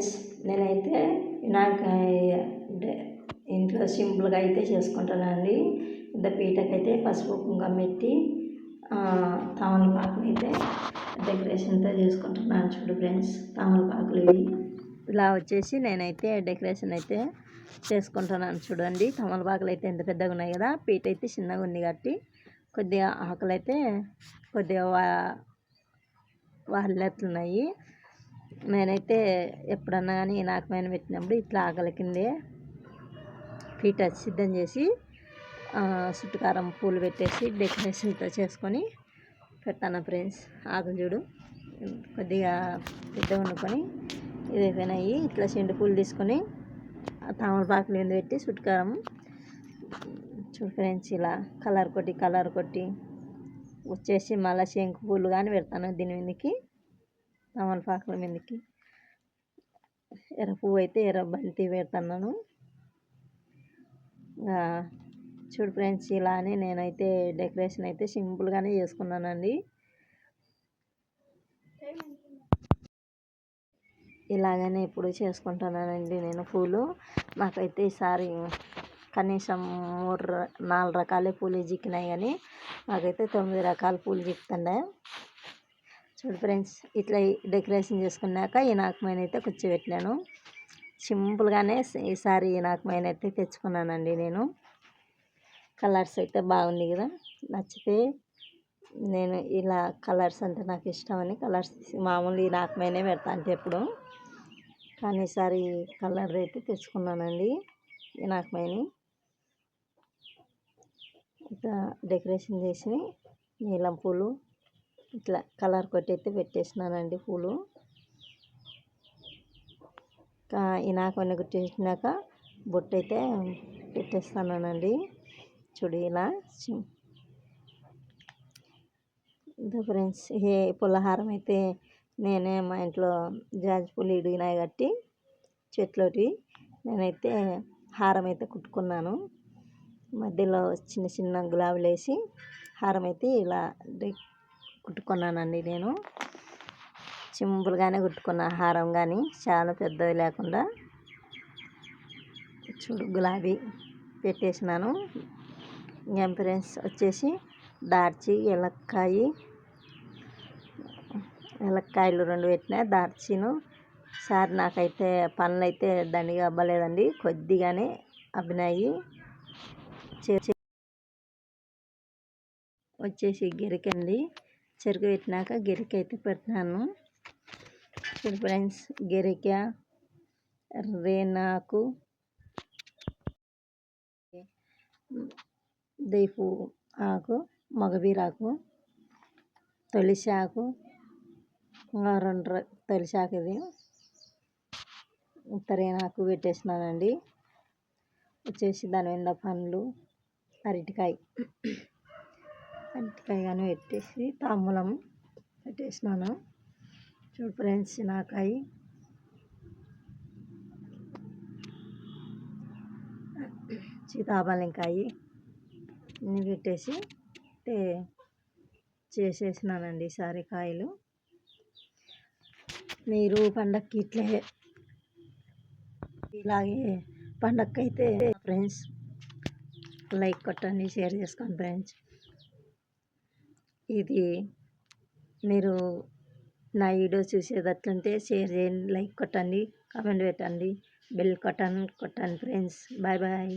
Friends నేనైతే నాకు అంటే ఇంట్లో సింపుల్గా అయితే చేసుకుంటానండి. ఇంత పీటకైతే పసుపు కుంకుమ పెట్టి తమలపాకులు అయితే డెకరేషన్తో చేసుకుంటున్నాను చూడు ఫ్రెండ్స్ తమలపాకులు ఇవి. ఇలా వచ్చేసి నేనైతే డెకరేషన్ అయితే చేసుకుంటున్నాను చూడండి. తమలపాకులు అయితే ఎంత పెద్దగా ఉన్నాయి కదా పీట అయితే చిన్నగా ఉంది కాబట్టి కొద్దిగా ఆకులు అయితే కొద్దిగా వా వాళ్ళెట్లున్నాయి నేనైతే ఎప్పుడన్నా కానీ నాకు మేన పెట్టినప్పుడు ఇట్లా ఆకలి కిందే పీట సిద్ధం చేసి చుట్టుకారం పూలు పెట్టేసి డెకరేషన్తో చేసుకొని పెడతాను ఫ్రెండ్స్. ఆకులు చూడు. కొద్దిగా పెద్ద వండుకొని ఇది ఇట్లా చెండు పూలు తీసుకొని తామరపాకులు మీద పెట్టి చుట్టుకారం చూడు ఫ్రెండ్స్ ఇలా కలర్ కొట్టి కలర్ కొట్టి వచ్చేసి మళ్ళీ శంకు పూలు కానీ పెడతాను దీని మీదకి. తమలపాకుల మీదకి. ఎర్ర పువ్వు అయితే ఎర్ర బంతి పెడుతున్నాను. చూడు ఫ్రెండ్స్ ఇలానే నేనైతే డెకరేషన్ అయితే సింపుల్గానే చేసుకున్నానండి. ఇలాగనే ఇప్పుడు చేసుకుంటున్నానండి నేను పూలు. నాకైతే ఈసారి కనీసం మూడు నాలుగు రకాలే పూలు జిక్కినాయి కానీ నాకైతే తొమ్మిది రకాల పూలు జిక్కుతుండే చూడు ఫ్రెండ్స్ ఇట్లా డెకరేషన్ చేసుకున్నాక ఈ నాకమైన అయితే కూర్చోబెట్టినాను. సింపుల్గానే ఈసారి ఈ నాకమైన అయితే తెచ్చుకున్నానండి నేను. కలర్స్ అయితే బాగుంది కదా నచ్చితే నేను ఇలా కలర్స్ అంటే నాకు ఇష్టమని కలర్స్ మామూలు ఈ నాకమైనా పెడతా అంటే ఎప్పుడు. కానీ ఈసారి కలర్ అయితే తెచ్చుకున్నానండి ఈ నాకమైన ఇట్లా డెకరేషన్ చేసి నీలం పూలు ఇట్లా కలర్ కొట్టి అయితే పెట్టేసినానండి పూలు. ఇనాక కొన్ని కుట్టేసినాక బొట్టు అయితే పెట్టేస్తానండి చూడు ఇలా ఇదో ఫ్రెండ్స్ ఏ పుల్లహారం అయితే నేనే మా ఇంట్లో జాజి పూలు ఇడిగినాయి కట్టి చెట్లోటి నేనైతే హారం అయితే కుట్టుకున్నాను. మధ్యలో చిన్న చిన్న గులాబీలు వేసి హారం అయితే ఇలా కుట్టుకున్నానండి నేను. సింపుల్గానే కుట్టుకున్న హారం కానీ చాలా పెద్దది లేకుండా చూడు గులాబీ పెట్టేసినాను. ఎంపరెన్స్ వచ్చేసి దార్చి ఎలక్కాయి ఎలక్కాయలు రెండు పెట్టినా దార్చిను. సార్ నాకైతే పనులు అయితే దండిగా అవ్వలేదండి కొద్దిగానే అభినయి వచ్చేసి గిరికండి. చెరుకు పెట్టినాక గిరిక అయితే పెట్టినాను ఫ్రెండ్స్ గిరిక రేనాకు దీపు ఆకు మగబీరాకు తొలిసాకు ఇంకా రెండు తొలిసాకు ఇది. తరేనాకు పెట్టేసినానండి. వచ్చేసి దాని మీద పండ్లు అరటికాయ. అరటికాయ కానీ పెట్టేసి తాంబూలం పెట్టేసినాను చూడు ఫ్రెండ్స్ నాకాయ సీతాఫలంకాయ అన్నీ పెట్టేసి చేసేసినానండి ఈసారి కాయలు. మీరు పండక్కి ఇట్లే ఇలాగే పండక్కి అయితే ఫ్రెండ్స్ లైక్ కొట్టండి షేర్ చేసుకోండి ఫ్రెండ్స్. ఇది మీరు నా వీడియో చూసేటట్లుంటే షేర్ చేయండి లైక్ కొట్టండి కామెంట్ పెట్టండి బెల్ కొట్టండి కొట్టండి ఫ్రెండ్స్. Bye bye.